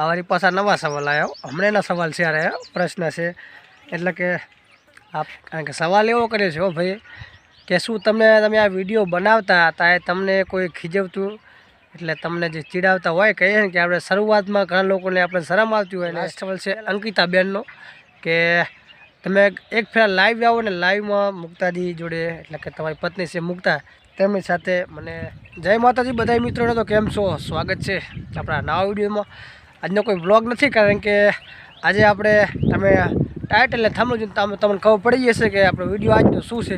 અમારી પાછા નવા સવાલ આવ્યો હમણાંના સવાલ છે અરે પ્રશ્ન છે. એટલે કે આપ કારણ કે સવાલ એવો કર્યો છે હો ભાઈ કે શું તમને તમે આ વીડિયો બનાવતા હતા એ તમને કોઈ ખીજવતું? એટલે તમને જે ચીડાવતા હોય કહીએ ને કે આપણે શરૂઆતમાં ઘણા લોકોને આપણે શરમ આવતી હોય લાસ્ટ સવાલ છે. અંકિતાબેનનો કે તમે એક ફેરા લાઈવ આવો ને લાઈવમાં મુક્તાજી જોડે એટલે કે તમારી પત્ની છે મુક્તા તેમની સાથે મને જય માતાજી બધા મિત્રોને તો કેમ છો? સ્વાગત છે આપણા નવા વિડીયોમાં. આજનો કોઈ બ્લોગ નથી, કારણ કે આજે આપણે તમે ટાઇટલ ને થાંભલું જોઈને તમે તમને ખબર પડી જશે કે આપણો વીડિયો આજનો શું છે.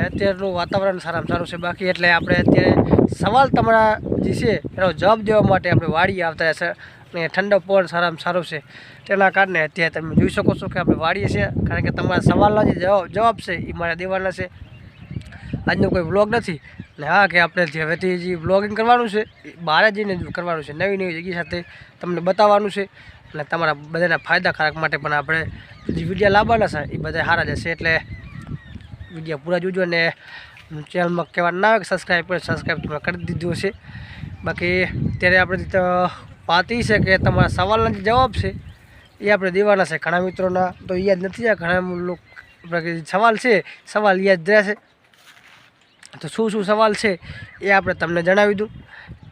અત્યારનું વાતાવરણ સારામાં સારું છે. બાકી એટલે આપણે અત્યારે સવાલ તમારા જે છે, એનો જવાબ દેવા માટે આપણે વાડીએ આવતા છે અને ઠંડો પવન સારામાં સારું છે. તેના કારણે અત્યારે તમે જોઈ શકો છો કે આપણે વાડીએ છીએ, કારણ કે તમારા સવાલના જે જવાબ છે એ મારે દેવાના છે. આજનો કોઈ બ્લોગ નથી. ને હા કે આપણે જે હવેથી જે બ્લોગિંગ કરવાનું છે બહાર જઈને કરવાનું છે, નવી નવી જગ્યા સાથે તમને બતાવવાનું છે. અને તમારા બધાના ફાયદાકારક માટે પણ આપણે જે વિડીયા લાવવાના છે, એ બધા સારા જશે એટલે વિડીયા પૂરા જોજો અને ચેનલમાં કહેવા ના આવે સબસ્ક્રાઈબ કરે સબસ્ક્રાઈબ તમે કરી દીધું હશે. બાકી અત્યારે આપણે વાત એ છે કે તમારા સવાલના જે જવાબ છે, એ આપણે દેવાના છે. ઘણા મિત્રોના તો યાદ નથી, આ ઘણા લોકો સવાલ છે, સવાલ યાદ રહેશે તો શું શું સવાલ છે એ આપણે તમને જણાવી દઉં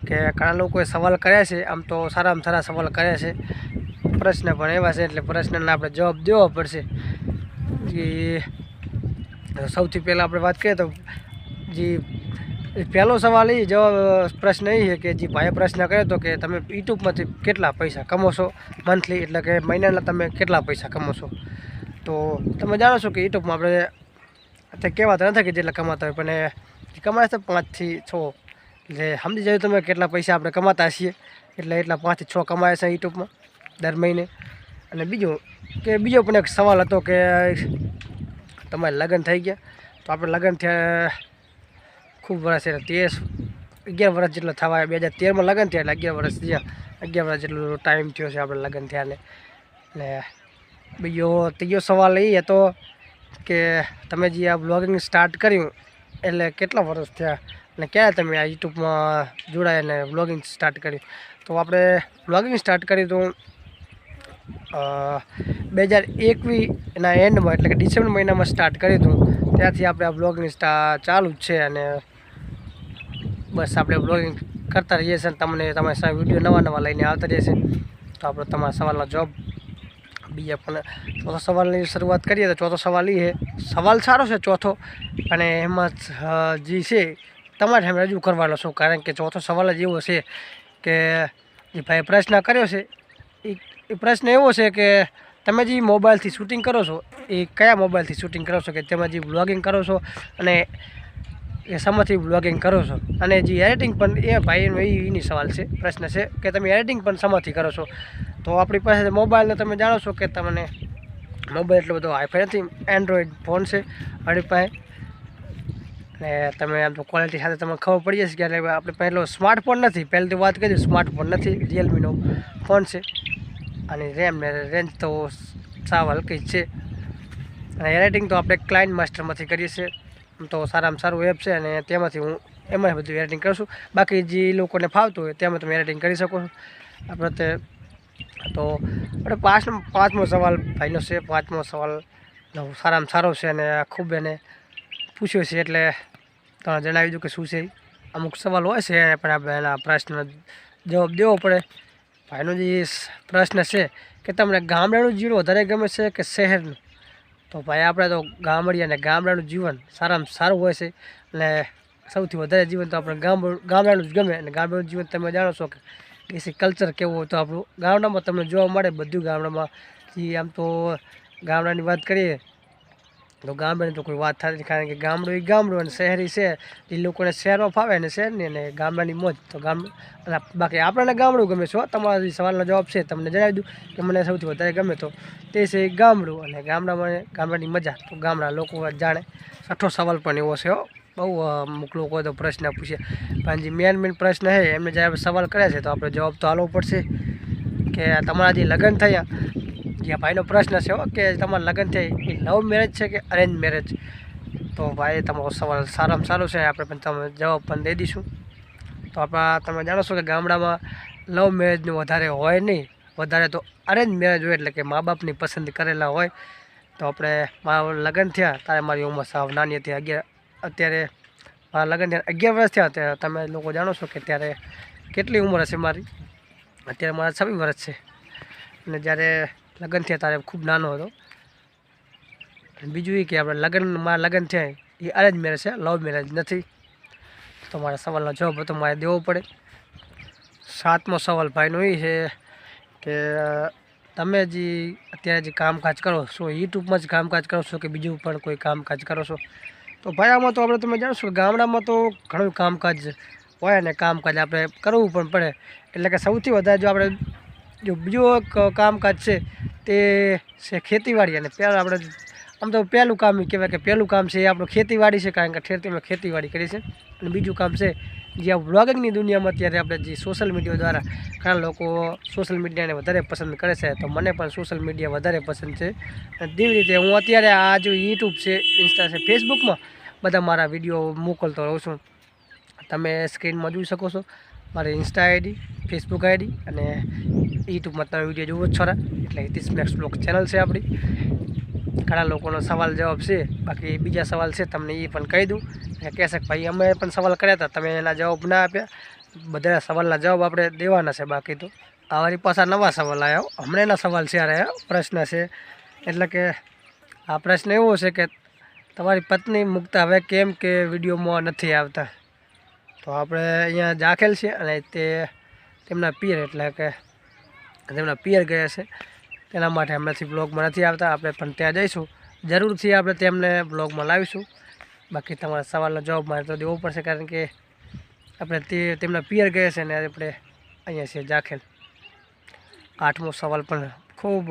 કે ઘણા લોકોએ સવાલ કર્યા છે, આમ તો સારામાં સારા સવાલ કર્યા છે. પ્રશ્ન પણ એવા છે, એટલે પ્રશ્નના આપણે જવાબ દેવો પડશે. જે સૌથી પહેલાં આપણે વાત કરીએ તો જે પહેલો સવાલ એ જવાબ, પ્રશ્ન એ છે કે જે ભાઈએ પ્રશ્ન કર્યો હતો કે તમે યુટ્યુબમાંથી કેટલા પૈસા કમો છો મંથલી એટલે કે મહિનાના તમે કેટલા પૈસા કમો છો? તો તમે જાણો છો કે યુટ્યુબમાં આપણે અત્યારે કહેવાતા નથી કે જેટલા કમાતા હોય, પણ કમાય છે પાંચથી છ. એટલે સમજી જાય તમે કેટલા પૈસા આપણે કમાતા છીએ. એટલે એટલા પાંચથી છ કમાય છે યુટ્યુબમાં દર મહિને. અને બીજું કે બીજો પણ એક સવાલ હતો કે તમારે લગ્ન થઈ ગયા. તો આપણે લગ્ન થયા ખૂબ વર્ષ એટલે તેર અગિયાર વર્ષ જેટલો થવા બે હજાર તેરમાં લગ્ન થયા એટલે અગિયાર વર્ષ થયા. અગિયાર વર્ષ જેટલો ટાઈમ થયો છે આપણે લગ્ન થયા એટલે બીજો ત્રીજો સવાલ એ હતો કે તમે જે આ બ્લોગિંગ સ્ટાર્ટ કર્યું એટલે કેટલા વર્ષ થયા અને ક્યારે તમે આ યુટ્યુબમાં જોડાયા અને બ્લોગિંગ સ્ટાર્ટ કર્યું? તો આપણે બ્લોગિંગ સ્ટાર્ટ કર્યું તો બે હજાર એકવીસના એન્ડમાં એટલે કે ડિસેમ્બર મહિનામાં સ્ટાર્ટ કર્યું હતું ત્યાંથી આપણે આ બ્લોગિંગ ચાલુ જ છે અને બસ આપણે બ્લોગિંગ કરતા રહીએ છીએ તમને તમારી સામે વીડિયો નવા નવા લઈને આવતા રહીએ છીએ. તો આપણે તમારા સવાલનો જવાબ બીજા પણ ચોથો સવાલની શરૂઆત કરીએ તો ચોથો સવાલ એ સવાલ સારો છે ચોથો. અને એમાં જે છે, તમારે એમ રજૂ કરવાનો છું. કારણ કે ચોથો સવાલ જ એવો છે કે, જે ભાઈ પ્રશ્ન કર્યો છે એ પ્રશ્ન એવો છે કે, તમે જે મોબાઈલથી શૂટિંગ કરો છો એ કયા મોબાઈલથી શૂટિંગ કરો છો કે તેમાં જે બ્લોગિંગ કરો છો? અને એ સમયથી બ્લોગિંગ કરો છો. અને જે એડિટિંગ પણ એ ભાઈનો એની સવાલ છે. પ્રશ્ન છે કે તમે એડિટિંગ પણ સમયથી કરો છો? તો આપણી પાસે મોબાઈલને તમે જાણો છો કે તમને મોબાઈલ એટલો બધો હાઈફાઈ નથી. એન્ડ્રોઈડ ફોન છે આપણી પાસે. અને તમે આમ તો ક્વોલિટી સાથે તમને ખબર પડી જશે કે એટલે આપણે પહેલો સ્માર્ટફોન નથી. પહેલી તો વાત કરી સ્માર્ટફોન નથી રિયલમીનો ફોન છે. અને રેમ ને રેન્જ તો સાવ હલકી જ છે. અને એડિટિંગ તો આપણે ક્લાઇન્ટ માસ્ટરમાંથી કરીએ છીએ. તો સારામાં સારું એપ છે અને તેમાંથી હું એમાં બધું એડિટિંગ કરશું બાકી જે લોકોને ફાવતું હોય તેમાં તમે એડિટિંગ કરી શકો છો. આપણે તે આપણે પાંચનો પાંચમો સવાલ ભાઈનો છે, પાંચમો સવાલ સારામાં સારો છે અને ખૂબ એને પૂછ્યો છે એટલે તમને જણાવી દઉં કે શું છે અમુક સવાલ હોય છે પણ આપણે એના પ્રશ્નનો જવાબ દેવો પડે. ભાઈનો જે પ્રશ્ન છે કે તમને ગામડાનું જીવન વધારે ગમે છે કે શહેરનું? તો ભાઈ, આપણે તો ગામડિયા અને ગામડાનું જીવન સારામાં સારું હોય છે. અને સૌથી વધારે જીવન તો આપણે ગામ ગામડાનું જ ગમે. અને ગામડાનું જીવન તમે જાણો છો કે દેશી કલ્ચર કેવું તો આપણું ગામડામાં તમને જોવા મળે બધું ગામડામાં. આમ તો ગામડાની વાત કરીએ તો ગામડાની તો કોઈ વાત થતી કારણ કે ગામડું એ ગામડું અને શહેરી છે એ લોકોને શહેરમાં ફાવે અને શહેરની અને ગામડાની મોજ. તો ગામ બાકી આપણને ગામડું ગમે છે. તમારા સવાલનો જવાબ છે, તમને જણાવી દઉં કે મને સૌથી વધારે ગમે તો. તે છે ગામડું અને ગામડામાં ગામડાની મજા. તો ગામડા લોકો જાણે. છઠ્ઠો સવાલ પણ એવો છે બહુ અમુક લોકો તો પ્રશ્ન પૂછે. પણ જે મેન મેન પ્રશ્ન છે, એમને જ્યારે સવાલ કર્યા છે, તો આપણે જવાબ તો આપવો પડશે કે તમારા જે લગ્ન થયા. જે ભાઈનો પ્રશ્ન છે હો, કે તમારા લગ્ન છે એ લવ મેરેજ છે કે અરેન્જ મેરેજ તો ભાઈ, તમારો સવાલ સારામાં સારો છે. આપણે પણ તમે જવાબ પણ દઈ દઈશું. તો આપણા, તમે જાણો છો કે ગામડામાં લવ મેરેજનું વધારે હોય નહીં. વધારે તો અરેન્જ મેરેજ હોય એટલે કે મા બાપની પસંદ કરેલા હોય. તો આપણે મારા લગ્ન થયા ત્યારે મારી ઉંમર સાવ નાની હતી. અગિયાર, અત્યારે મારા લગ્ન થયા, અગિયાર વર્ષ થયા. ત્યારે તમે લોકો જાણો છો કે ત્યારે કેટલી ઉંમર હશે મારી? અત્યારે મારા છવ્વીસ વર્ષ છે. અને જ્યારે લગ્ન થયા ત્યારે ખૂબ નાનો હતો. અને બીજું એ કે આપણે લગ્ન, મારા લગ્ન થયા, એ અરેન્જ મેરેજ છે, લવ મેરેજ નથી. તો મારા સવાલનો જવાબ હતો, મારે દેવો પડે. સાતમો સવાલ ભાઈનો એ છે કે, તમે જે અત્યારે જે કામકાજ કરો છો, યુટ્યુબમાં જ કામકાજ કરો છો કે બીજું પણ કોઈ કામકાજ કરો છો? તો ભાઈ, આમાં તો આપણે તમે જાણો છો કે ગામડામાં તો ઘણું કામકાજ હોય ને કામકાજ આપણે કરવું પણ પડે. એટલે કે સૌથી વધારે જો આપણે જો બીજું કામકાજ છે, તે છે ખેતીવાડી. અને પહેલાં આપણે આમ તો પહેલું કામ કહેવાય કે પહેલું કામ છે એ આપણું ખેતીવાડી છે, કારણ કે ઠેરતીમાં ખેતીવાડી કરી છે. અને બીજું કામ છે, જે આ બ્લોગિંગની દુનિયામાં અત્યારે આપણે જે સોશિયલ મીડિયા દ્વારા ઘણા લોકો સોશિયલ મીડિયાને વધારે પસંદ કરે છે, તો મને પણ સોશિયલ મીડિયા વધારે પસંદ છે. અને તેવી રીતે હું અત્યારે આ જો યુટ્યુબ છે, ઇન્સ્ટા છે, ફેસબુકમાં બધા મારા વીડિયો મોકલતો રહું છું. તમે સ્ક્રીનમાં જોઈ શકો છો. મારી ઇન્સ્ટા આઈડી, ફેસબુક આઈડી અને યુટ્યુબમાં તમે વીડિયો જુઓ છો એટલે હિતિશ મેક્સ બ્લોગ ચેનલ છે આપણી. ઘણા લોકોનો સવાલ જવાબ છે, બાકી બીજા સવાલ છે, તમને એ પણ કહી દઉં. અને કહેશે કે ભાઈ, અમે પણ સવાલ કર્યા હતા, તમે એના જવાબ ના આપ્યા. બધા સવાલના જવાબ આપણે દેવાના છે બાકી તો. અમારી પાછા નવા સવાલ આવ્યો. હમણાંના સવાલ છે અરે પ્રશ્ન છે. એટલે કે આ પ્રશ્ન એવો છે કે તમારી પત્ની મુકતા હવે કેમ કે વિડીયોમાં નથી આવતા? તો આપણે અહીંયા દાખેલ છે અને તે તેમના પિયર એટલે કે તેમના પિયર ગયા છે. તેના માટે હમણાંથી બ્લોગમાં નથી આવતા. આપણે પણ ત્યાં જઈશું. જરૂરથી આપણે તેમને બ્લોગમાં લાવીશું. બાકી તમારા સવાલનો જવાબ મારે તો દેવો પડશે, કારણ કે આપણે તે તેમના પિયર ગયા છે ને આપણે અહીંયા છે જાખેલ. આઠમો સવાલ પણ ખૂબ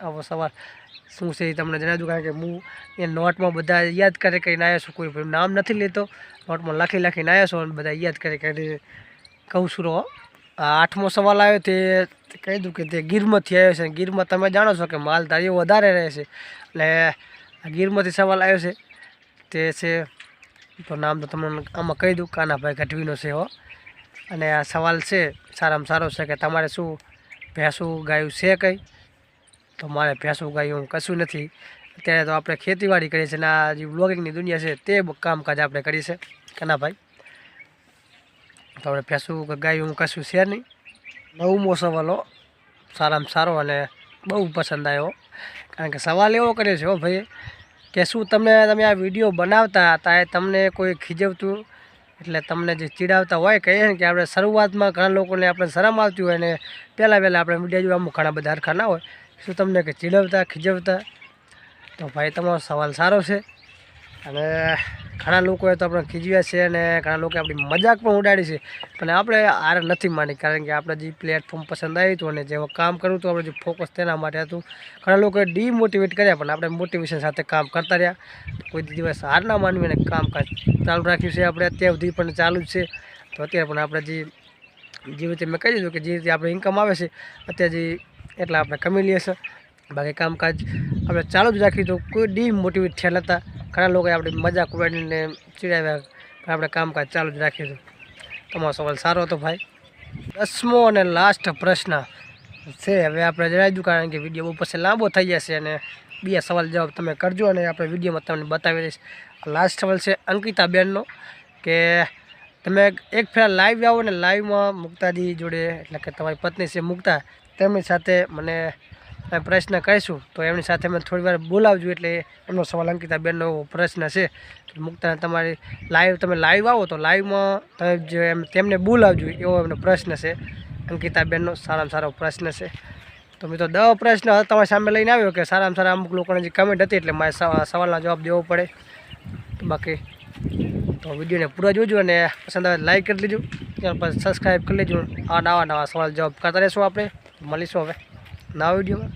આવો સવાલ શું છે એ તમને જણાવી દઉં, કારણ કે હું એ નોટમાં બધા યાદ કરે કરીને આવ્યો છું. કોઈ નામ નથી લેતો. નોટમાં લખી લખીને આવ્યા છું અને બધા યાદ કરે કરીને કહું છું રહો આઠમો સવાલ આવ્યો તે કહી દઉં કે તે ગીરમાંથી આવ્યો છે ગીરમાં તમે જાણો છો કે માલધારીઓ વધારે રહે છે. એટલે ગીરમાંથી સવાલ આવ્યો છે. તે છે, તો નામ તો તમને આમાં કહી દઉં, કાનાભાઈ ગઢવીનો છે હો. અને આ સવાલ છે, સારામાં સારો છે કે તમારે શું ભેંસું ગાયું છે કંઈ? તો મારે ભેંસું ગાયું કશું નથી. અત્યારે તો આપણે ખેતીવાડી કરીએ છીએ અને આ જે બ્લોગિંગની દુનિયા છે તે કામકાજ આપણે કરીએ છીએ. કાનાભાઈ, તો આપણે ભેંસું ગાયું કશું છે નહીં. નવમો મોસમ હલો સારામાં સારો અને બહુ પસંદ આવ્યો. કારણ કે સવાલ એવો કર્યો છે ભાઈ, કે શું તમે તમે આ વીડિયો બનાવતા હતા? એ તમને કોઈ ખીજવતું? એટલે તમને જે ચીડાવતા હોય કહીએ ને કે આપણે શરૂઆતમાં ઘણા લોકોને આપણે શરમ આવતી હોય ને પહેલાં પહેલાં આપણે મીડિયા જોવા અમુક ઘણા બધા હરખા હોય. શું તમને કે ચીડવતા, ખીજવતા? તો ભાઈ, તમારો સવાલ સારો છે. અને ઘણા લોકોએ તો આપણે ખીજવ્યા છે અને ઘણા લોકોએ આપણી મજાક પણ ઉડાડી છે. પણ આપણે આર નથી માની, કારણ કે આપણે જે પ્લેટફોર્મ પસંદ આવ્યું હતું અને જે કામ કરવું હતું, આપણે જે ફોકસ તેના માટે હતું. ઘણા લોકોએ ડીમોટિવેટ કર્યા, પણ આપણે મોટિવેશન સાથે કામ કરતા રહ્યા. કોઈ દિવસ હાર ના માનવી અને કામકાજ ચાલુ રાખ્યું છે આપણે અત્યાર સુધી પણ ચાલુ જ છે. તો અત્યારે પણ આપણે જે જે રીતે મેં કહી દીધું કે જે રીતે આપણે ઇન્કમ આવે છે, અત્યારે જે એટલા આપણે કમી લઈએ છીએ બાકી કામકાજ આપણે ચાલુ જ રાખ્યું તો કોઈ ડીમોટિવેટ થયેલા હતા ઘણા લોકોએ આપણી મજાક ઉડાડીને ચીડાવ્યા પણ આપણે કામકાજ ચાલુ જ રાખ્યું હતું તમારો સવાલ સારો હતો ભાઈ. દસમો અને લાસ્ટ પ્રશ્ન છે. હવે આપણે જણાવીશું કારણ કે વીડિયો બહુ પછી લાંબો થઈ જશે અને બીજા સવાલ જવાબ તમે કરજો અને આપણે વિડીયોમાં તમને બતાવી દઈશ. લાસ્ટ સવાલ છે અંકિતાબેનનો કે તમે એક ફેરા લાઈવ આવો ને લાઈવમાં મુક્તાજી જોડે, એટલે કે તમારી પત્ની છે મુક્તા, તેમની સાથે મને પ્રશ્ન કહીશું તો એમની સાથે મેં થોડી વાર બોલાવજો એટલે એમનો સવાલ અંકિતાબેનનો પ્રશ્ન છે. કે તમારી લાઈવ તમે લાઈવ આવો તો લાઈવમાં તમે જે એમ તેમને બોલાવજો, એવો એમનો પ્રશ્ન છે. અંકિતાબેનનો સારામાં સારો પ્રશ્ન છે. તો મિત્રો દસ પ્રશ્ન તમારી સામે લઈને આવ્યો કે સારામાં સારા અમુક લોકોને જે કમેન્ટ હતી એટલે મારે સવા- સવાલના જવાબ દેવો પડે. બાકી, તો વિડીયોને પૂરા જોજો અને પસંદ આવે લાઈક કરી લેજો. ત્યાર પછી સબસ્ક્રાઈબ કરી લેજો. આ નવા નવા સવાલ જવાબ કરતા રહેશું આપણે. મળીશું હવે. નવા વિડીયોમાં